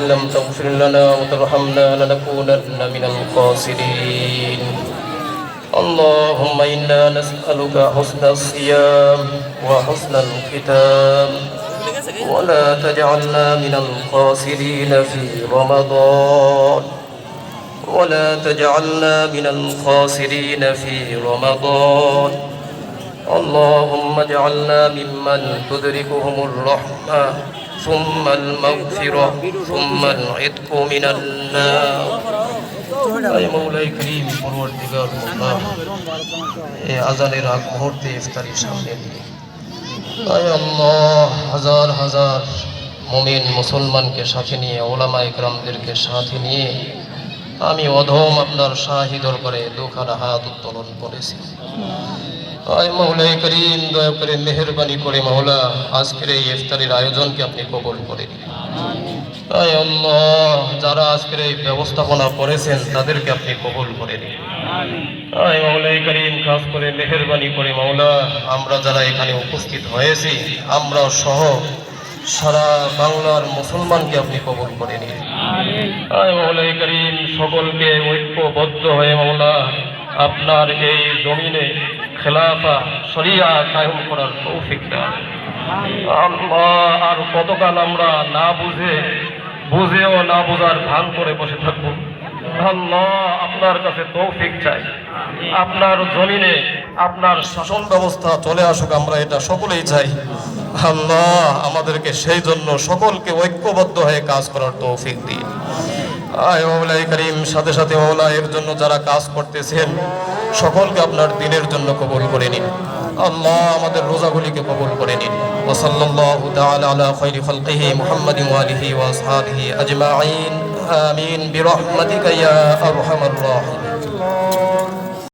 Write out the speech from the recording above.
لئن لم تغفر لنا وترحمنا لنكونن من الخاسرين اللهم إنا نسألك حسن الصيام وحسن الختام ولا تجعلنا من الخاسرين في رمضان ولا تجعلنا من الخاسرين في رمضان اللهم اجعلنا ممن تدركهم الرحمة ثم المغفرة ثم العتق من النار أي مولاي كريم পরওয়ারদিগার আল্লাহ এই আজানের আগ মুহূর্তে ইফতারি সামনে নিয়ে আয় আল্লাহ হাজার হাজার মুমিন মুসলমানকে সাথে নিয়ে ওলামা ইকরামদেরকে সাথে নিয়ে আমি অধম আপনার শাহি দরবারে দুখানা হাত উত্তোলন করেছি আয় মৌলাই করিম, দয়া করে মেহরবানি করে মৌলা আজকের এই ইফতারির আয়োজনকে আপনি কবল করে। আয় আল্লাহ, যারা আজকের এই ব্যবস্থাপনা করেছেন, তাদেরকে আপনি কবুল করে নিন আয় মৌলাই করিম, খাস করে মেহরবানি করে মৌলা আমরা যারা এখানে উপস্থিত হয়েছি আমরা সহ সারা বাংলার মুসলমানকে আপনি কবল করে নিন আয় করিম, সকলকে ঐক্যবদ্ধ হয়ে মৌলা আপনার এই জমিনে খেলাফা, শরিয়া কায়েম করার তৌফিক দান। আর কতকাল আমরা না বুঝে, বুঝেও না বোঝার ভান করে বসে থাকব। আল্লাহ আপনার কাছে তৌফিক চাই। আপনার জমিনে আপনার শাসন ব্যবস্থা চলে আসুক, আমরা এটা সকলেই চাই। আল্লাহ আমাদেরকে সেই জন্য সকলকে ঐক্যবদ্ধ হয়ে কাজ করার তৌফিক দিন। আয় মৌলাই করিম, সাথে সাথে মৌলা এর জন্য যারা কাজ করতেছেন, সকলকে আপনার দিনের জন্য কবুল করে নিন। আল্লাহ আমাদের রোজাগুলিকে কবুল করে নিন। ওসল্লাহ আলা খৈরি খালকিহি মোহাম্মদ আলিহি ওয়া আসহাবিহি আজমাইন। আমিন। বিরহমাতিকা ইয়া আরহামার রাহিমিন।